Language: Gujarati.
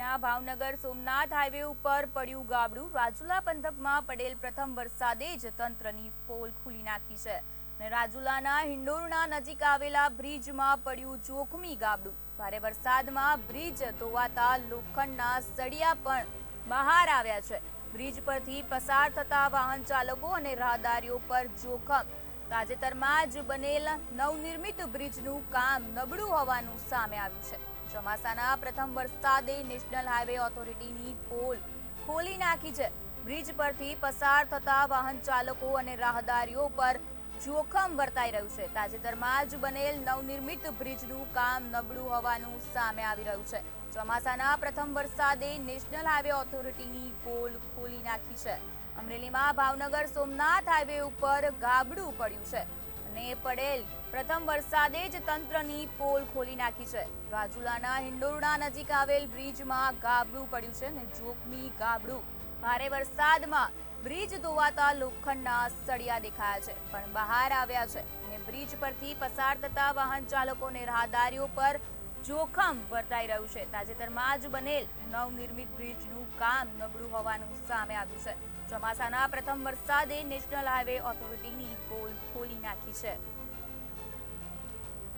અમરેલીના ભાવનગર સોમનાથ હાઈવે ઉપર પડ્યું ગાબડું. રાજુલા પંથકમાં પડેલ પ્રથમ વરસાદે જ તંત્રની પોલ ખુલી નાખી છે. અને રાજુલાના હિંડોરણા નજીક આવેલા બ્રિજમાં પડ્યું જોખમી ગાબડું. ભારે વરસાદમાં બ્રિજ ધોવાતા લોખંડના સળિયા પણ બહાર આવ્યા છે. બ્રિજ પરથી પસાર થતા વાહન ચાલકો અને રાહદારીઓ પર જોખમ. તાજેતરમાં જ બનેલ નવનિર્મિત બ્રિજનું કામ નબળું હોવાનું સામે આવ્યું છે. ચોમાસાના પ્રથમ વરસાદે નેશનલ હાઈવે ઓથોરિટીની પોલ ખોલી નાખી છે. બ્રિજ પરથી પસાર થતા વાહન ચાલકો અને રાહદારીઓ પર જોખમ વર્તાઈ રહ્યું છે. તાજેતરમાં જ બનેલ નવનિર્મિત બ્રિજનું કામ નબળું હોવાનું સામે આવી રહ્યું છે. ચોમાસાના પ્રથમ વરસાદે નેશનલ હાઈવે ઓથોરિટીની પોલ ખોલી નાખી છે. અમરેલીમાં ભાવનગર સોમનાથ હાઈવે ઉપર ગાબડું પડ્યું છે. અને પડેલ. પ્રથમ વરસાદે જ તંત્રની પોલ ખોલી નાખી છે. રાજુલાના હિંડોરણા નજીક આવેલ બ્રિજમાં ગાબડું પડ્યું છે ને જોખમી ગાબડું. ભારે વરસાદમાં બ્રિજ ધોવાતા લોખંડના સળિયા દેખાયા છે, પણ બહાર આવ્યા છે ને બ્રિજ પરથી પસાર થતા વાહન ચાલકોને રાહદારીઓ પર જોખમ વર્તાઈ રહ્યું છે. તાજેતરમાં જ બનેલ નવનિર્મિત બ્રિજનું કામ નબળું હોવાનું સામે આવ્યું છે. ચોમાસાના પ્રથમ વરસાદે નેશનલ હાઈવે ઓથોરિટીની પોલ ખોલી નાખી છે.